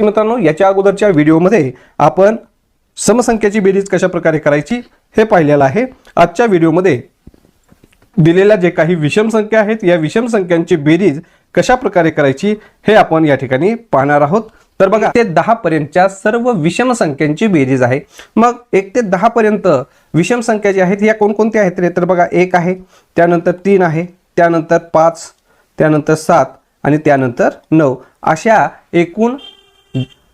मित्रांनो याच्या अगोदरच्या व्हिडिओमध्ये आपण समसंख्याची बेरीज कशा प्रकारे करायची हे पाहिलेलं आहे. आजच्या व्हिडिओमध्ये दिलेल्या जे काही विषम संख्या आहेत या विषम संख्यांची बेरीज कशा प्रकारे करायची हे आपण या ठिकाणी पाहणार आहोत. तर बघा ते दहा पर्यंतच्या सर्व विषम संख्यांची बेरीज आहे. मग एक ते दहा पर्यंत विषम संख्या ज्या आहेत या कोणकोणत्या आहेत रे? तर बघा एक आहे त्यानंतर तीन आहे त्यानंतर पाच त्यानंतर सात आणि त्यानंतर नऊ. अशा एकूण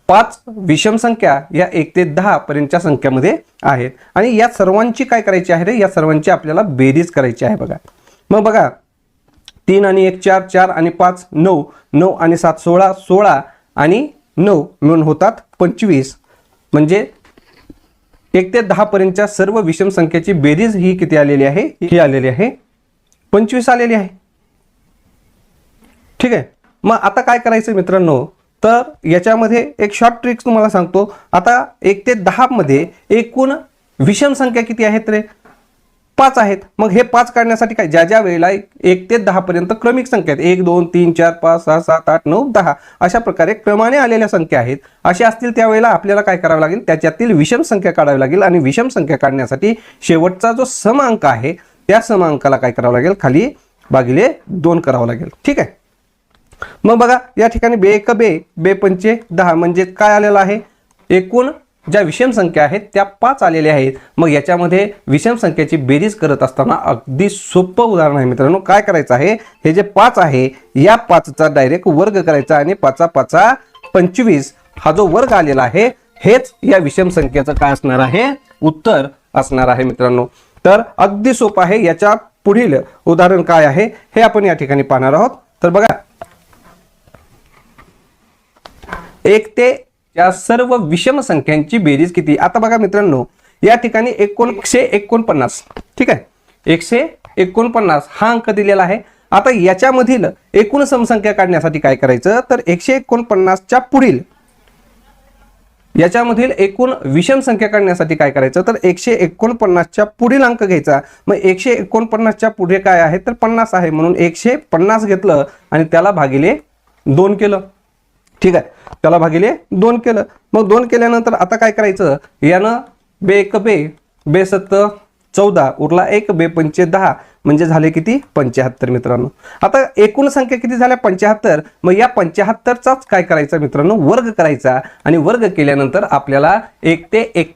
पाच विषम संख्या या एक ते दहा पर्यंतच्या संख्यामध्ये आहेत. आणि या सर्वांची काय करायची आहे रे? या सर्वांची आपल्याला बेरीज करायची आहे बघा. मग बघा तीन आणि एक चार चार आणि पाच नऊ नऊ आणि सात सोळा सोळा आणि नऊ मिळून होतात पंचवीस. म्हणजे एक ते दहा पर्यंतच्या सर्व विषम संख्येची बेरीज ही किती आलेली आहे? ही आलेली आहे. पंचवीस आलेली आहे. ठीक आहे? मग आता काय करायचं मित्रांनो? तर याच्यामध्ये एक शॉर्ट ट्रिक्स तुम्हाला सांगतो. आता एक ते दहामध्ये एकूण विषम संख्या किती आहेत रे? पाच आहेत. मग हे पाच काढण्यासाठी काय? ज्या ज्या वेळेला एक ते दहापर्यंत क्रमिक संख्या आहेत. एक दोन तीन चार पाच सहा सात आठ नऊ दहा अशा प्रकारे क्रमाने आलेल्या संख्या आहेत. अशा असतील त्यावेळेला आपल्याला काय करावं लागेल? त्याच्यातील विषम संख्या काढावी लागेल आणि विषम संख्या काढण्यासाठी शेवटचा जो समांक आहे त्या समांकाला काय करावं लागेल? खाली भागिले दोन करावं लागेल. ठीक आहे? मग बघा या ठिकाणी बे एक बे बे पंचे दहा म्हणजे काय आलेलं आहे? एकूण ज्या विषम संख्या आहेत त्या पाच आलेल्या आहेत. मग याच्यामध्ये विषम संख्येची बेरीज करत असताना अगदी सोपं उदाहरण आहे मित्रांनो. काय करायचं आहे? हे जे पाच आहे या पाचचा डायरेक्ट वर्ग करायचा आणि पाचा पाचा पंचवीस हा जो वर्ग आलेला आहे हेच या विषम संख्येचं काय असणार आहे? उत्तर असणार आहे मित्रांनो. तर अगदी सोपं आहे. याच्या पुढील उदाहरण काय आहे? हे आपण या ठिकाणी पाहणार आहोत. तर बघा एक ते या सर्व विषम संख्यांची बेरीज किती? आता बघा मित्रांनो या ठिकाणी एकोणशे एकोणपन्नास. ठीक आहे? एकशे एकोणपन्नास हा अंक दिलेला आहे. आता याच्यामधील एकूण समसंख्या काढण्यासाठी काय करायचं? तर एकशे एकोणपन्नासच्या पुढील याच्यामधील एकूण विषम संख्या काढण्यासाठी काय करायचं? तर एकशे एकोणपन्नासच्या पुढील अंक घ्यायचा. मग एकशे एकोणपन्नासच्या पुढे काय आहे? तर पन्नास आहे. म्हणून एकशे पन्नास घेतलं आणि त्याला भागिले दोन केलं. ठीक आहे? त्याला भागिले दोन केलं. मग दोन केल्यानंतर आता काय करायचं? यानं बे एक बे बे सत्त चौदा उरला एक बे पंचे दहा. म्हणजे झाले किती? पंच्याहत्तर मित्रांनो. आता एकूण संख्या किती झाल्या? पंच्याहत्तर. मग या पंच्याहत्तरचाच काय करायचा मित्रांनो? वर्ग करायचा. आणि वर्ग केल्यानंतर आपल्याला एक ते एक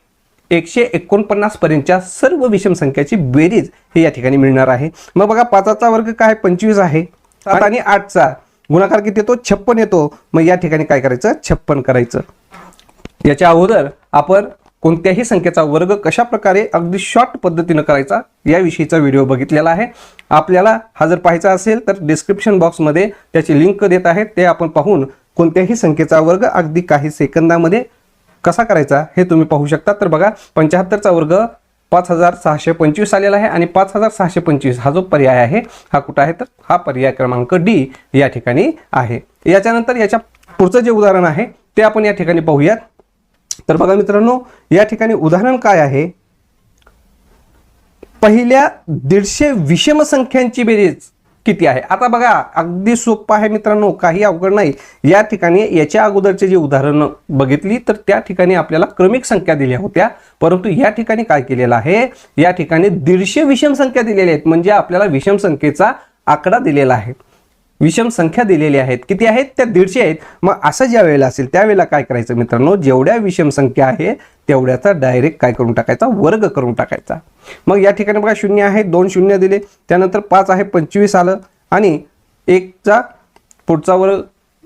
एकशे एकोणपन्नास पर्यंतच्या सर्व विषम संख्याची बेरीज हे या ठिकाणी मिळणार आहे. मग बघा पाचाचा वर्ग काय? पंचवीस आहे. सात आणि आठचा. गुणाकार किती येतो? छप्पन येतो. मग या ठिकाणी काय करायचं? छप्पन करायचं. याच्या अगोदर आपण कोणत्याही संख्येचा वर्ग कशा प्रकारे अगदी शॉर्ट पद्धतीनं करायचा याविषयीचा व्हिडिओ बघितलेला आहे. आपल्याला हा जर पाहायचा असेल तर डिस्क्रिप्शन बॉक्समध्ये त्याची लिंक देत आहे ते आपण पाहून कोणत्याही संख्येचा वर्ग अगदी काही सेकंदामध्ये कसा करायचा हे तुम्ही पाहू शकता. तर बघा पंच्याहत्तरचा वर्ग पाच हजार सहाशे पंचवीस आलेला आहे आणि पाच हजार सहाशे पंचवीस हा जो पर्याय आहे हा कुठं आहे तर हा पर्याय क्रमांक डी या ठिकाणी आहे. याच्यानंतर याच्या पुढचं जे उदाहरण आहे ते आपण या ठिकाणी पाहूयात. तर बघा मित्रांनो या ठिकाणी उदाहरण काय आहे? पहिल्या दीडशे विषम संख्यांची बेरीज किती आहे? आता बघा अगदी सोपं आहे मित्रांनो काही अवघड नाही. या ठिकाणी याच्या अगोदरचे जे उदाहरण बघितली तर त्या ठिकाणी आपल्याला क्रमिक संख्या दिल्या होत्या. परंतु या ठिकाणी काय केलेलं आहे? या ठिकाणी दीडशे विषम संख्या दिलेल्या आहेत. म्हणजे आपल्याला विषम संख्येचा आकडा दिलेला आहे. विषम संख्या दिलेली आहेत. किती आहेत? त्या दीडशे आहेत. मग असं ज्या वेळेला असेल त्यावेळेला काय करायचं मित्रांनो? जेवढ्या विषम संख्या आहे तेवढ्याचा डायरेक्ट काय करून टाकायचा? वर्ग करून टाकायचा. मग या ठिकाणी बघा शून्य आहे दोन शून्य दिले. त्यानंतर पाच आहे पंचवीस आलं. आणि एकचा पुढचा वर्ग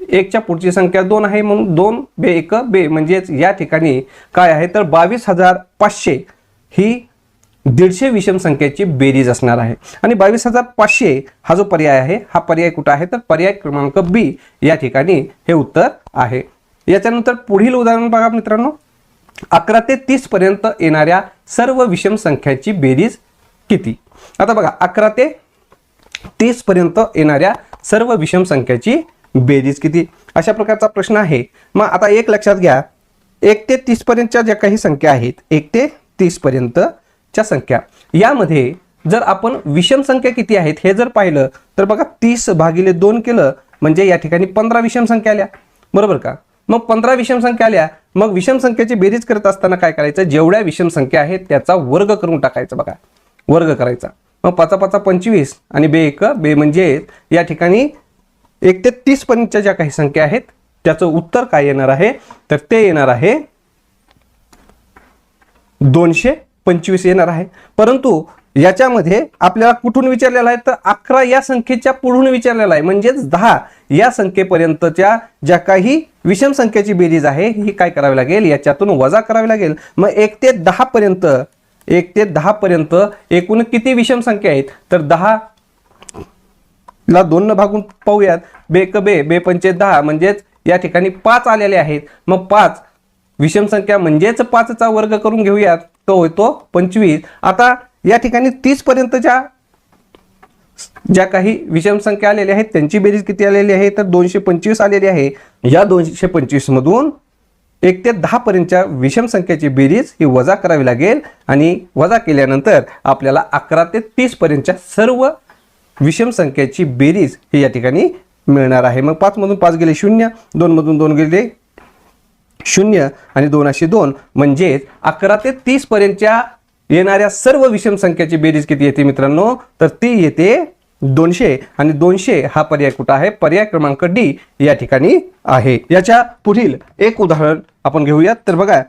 एकच्या पुढची संख्या दोन आहे म्हणून दोन बे एक बे. म्हणजेच या ठिकाणी काय आहे? तर बावीस हजार पाचशे ही दीडशे विषम संख्येची बेरीज असणार आहे. आणि बावीस हजार पाचशे हा जो पर्याय आहे हा पर्याय कुठं आहे? तर पर्याय क्रमांक बी या ठिकाणी हे उत्तर आहे. याच्यानंतर पुढील उदाहरण बघा मित्रांनो. अकरा ते तीस पर्यंत येणाऱ्या सर्व विषम संख्याची बेरीज किती? आता बघा अकरा ते तीस पर्यंत येणाऱ्या सर्व विषम संख्याची बेरीज किती? अशा प्रकारचा प्रश्न आहे. मग आता एक लक्षात घ्या. एक ते तीस पर्यंतच्या ज्या काही संख्या आहेत एक ते तीस च्या संख्या. यामध्ये जर आपण विषम संख्या किती आहेत हे जर पाहिलं तर बघा तीस भागिले दोन केलं म्हणजे या ठिकाणी पंधरा विषम संख्या आल्या. बरोबर का? मग पंधरा विषम संख्या आल्या मग विषम संख्येची बेरीज करत असताना काय करायचं? जेवढ्या विषम संख्या आहेत त्याचा वर्ग करून टाकायचा बघा. वर्ग करायचा. मग पाचा पाचा पंचवीस आणि बे एक बे म्हणजे या ठिकाणी एक ते तीस पर्यंतच्या ज्या काही संख्या आहेत त्याचं उत्तर काय येणार आहे? तर ते येणार आहे दोनशे पंचवीस येणार आहे. परंतु याच्यामध्ये आपल्याला कुठून विचारलेलं आहे? तर अकरा या संख्येच्या पुढून विचारलेला आहे. म्हणजेच दहा या संख्येपर्यंतच्या ज्या काही विषम संख्येची बेरीज आहे ही काय करावी लागेल? याच्यातून वजा करावी लागेल. मग एक ते दहा पर्यंत एक ते दहा पर्यंत एकूण किती विषम संख्या आहेत? तर दहा ला दोन भागून पाहूयात. बे क बे बे पंचे दहा म्हणजेच या ठिकाणी पाच आलेले आहेत. मग पाच विषम संख्या म्हणजेच पाचचा वर्ग करून घेऊयात. तो होतो पंचवीस. आता या ठिकाणी तीस पर्यंतच्या ज्या काही विषम संख्या आलेल्या आहेत त्यांची बेरीज किती आलेली आहे तर दोनशे पंचवीस आलेली आहे. या दोनशे पंचवीस मधून एक ते दहा पर्यंतच्या विषम संख्येची बेरीज ही वजा करावी लागेल आणि वजा केल्यानंतर आपल्याला अकरा ते तीस पर्यंतच्या सर्व विषम संख्येची बेरीज ही या ठिकाणी मिळणार आहे. मग पाचमधून पाच गेले शून्य दोनमधून दोन गेले शून्य आणि दोन दोन. म्हणजेच अकरा ते तीस पर्यंतच्या येणाऱ्या सर्व विषम संख्याची बेरीज किती येते मित्रांनो? तर ती येते दोनशे. आणि दोनशे हा पर्याय कुठं आहे? पर्याय क्रमांक डी या ठिकाणी आहे. याच्या पुढील एक उदाहरण आपण घेऊयात. तर बघा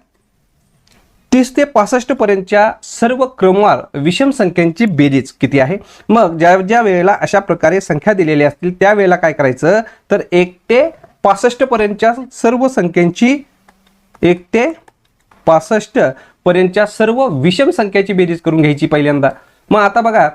तीस ते पासष्ट पर्यंतच्या सर्व क्रमवार विषम संख्यांची बेरीज किती आहे? मग ज्या ज्या वेळेला अशा प्रकारे संख्या दिलेल्या असतील त्यावेळेला काय करायचं? तर एक ते पासष्ट पर्यंतच्या सर्व संख्यांची एक ते पासष्ट पर्यंतच्या सर्व विषम संख्याची बेरीज करून घ्यायची पहिल्यांदा. मग आता बघा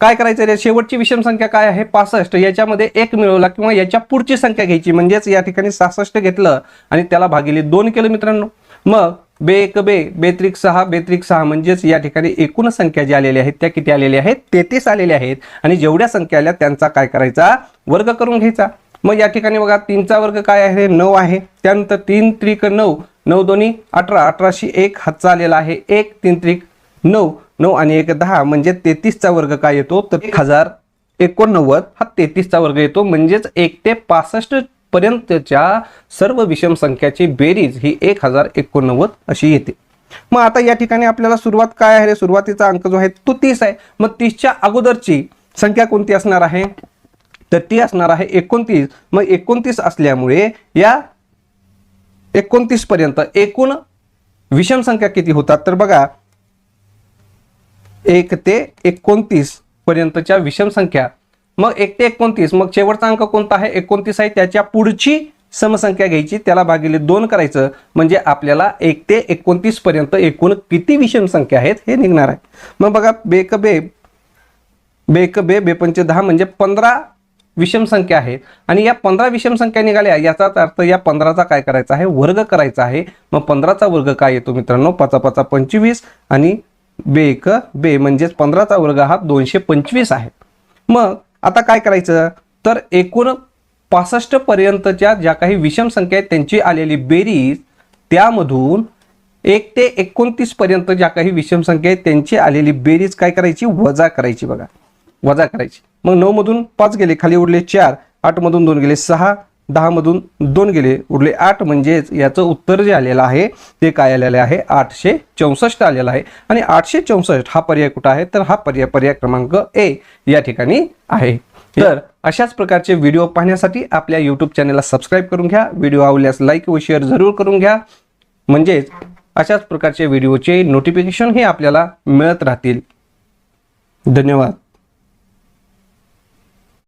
काय करायचं रे? शेवटची विषम संख्या काय आहे? पासष्ट. याच्यामध्ये एक मिळवला किंवा याच्या पुढची संख्या घ्यायची. म्हणजेच या ठिकाणी सहासष्ट घेतलं आणि त्याला भागिले दोन केलं मित्रांनो. मग बे एक बे बेत्रिक सहा बेत्रिक सहा म्हणजेच या ठिकाणी एकूण संख्या ज्या आलेल्या आहेत त्या किती आलेल्या आहेत? तेहतीस आलेल्या आहेत. आणि जेवढ्या संख्या आल्या त्यांचा काय करायचा? वर्ग करून घ्यायचा. मग या ठिकाणी बघा तीनचा वर्ग काय आहे? नऊ आहे. त्यानंतर तीन त्रिक नऊ नऊ दोन्ही अठरा अठराशे एक हातचा आलेला आहे. एक तीन त्रिक नऊ नऊ आणि एक दहा. म्हणजे तेहतीसचा वर्ग काय येतो? तर एक हजार एकोणनव्वद हा तेहतीसचा वर्ग येतो. म्हणजेच एक ते पासष्ट पर्यंतच्या सर्व विषम संख्याची बेरीज ही एक हजार एकोणनव्वद अशी येते. मग आता या ठिकाणी आपल्याला सुरुवात काय आहे? रे सुरुवातीचा अंक जो आहे तो तीस आहे. मग तीसच्या अगोदरची संख्या कोणती असणार आहे? तर ती असणार आहे एकोणतीस. मग एकोणतीस असल्यामुळे या एकोणतीस पर्यंत एकूण विषम संख्या किती होतात? तर बघा एक ते एकोणतीस पर्यंतच्या विषम संख्या. मग एक ते एकोणतीस मग शेवटचा अंक कोणता आहे? एकोणतीस आहे त्याच्या पुढची समसंख्या घ्यायची त्याला भागिले दोन करायचं म्हणजे आपल्याला एक ते एकोणतीस पर्यंत एकूण किती विषम संख्या आहेत हे निघणार आहे. मग बघा बेक बे बेक बे बेपंचे दहा म्हणजे पंधरा विषम संख्या आहेत आणि या पंधरा विषम संख्या निघाल्या याचाच अर्थ या पंधराचा काय करायचा आहे? वर्ग करायचा आहे. मग पंधराचा वर्ग काय येतो मित्रांनो? पाचा पाचा पंचवीस आणि बे एक बे म्हणजेच पंधराचा वर्ग हा दोनशे पंचवीस आहे. मग आता काय करायचं? तर एकूण पासष्ट पर्यंतच्या ज्या काही विषम संख्या आहेत त्यांची आलेली बेरीज त्यामधून एक ते एकोणतीस पर्यंत ज्या काही विषम संख्या आहेत त्यांची आलेली बेरीज काय करायची? वजा करायची बघा. वजा करायची. मग नऊ मधून पाच गेले खाली उरले चार आठ मधून दोन गेले सहा दहा मधून दोन गेले उरले आठ. म्हणजेच याचं उत्तर जे आलेलं आहे ते काय आलेलं आहे? आठशे चौसष्ट आलेलं आहे. आणि आठशे चौसष्ट हा पर्याय कुठं आहे? तर हा पर्याय पर्याय क्रमांक ए या ठिकाणी आहे. तर अशाच प्रकारचे व्हिडिओ पाहण्यासाठी आपल्या यूट्यूब चॅनलला सबस्क्राईब करून घ्या. व्हिडिओ आवडल्यास लाईक व शेअर जरूर करून घ्या. म्हणजेच अशाच प्रकारचे व्हिडिओचे नोटिफिकेशन हे आपल्याला मिळत राहतील. धन्यवाद.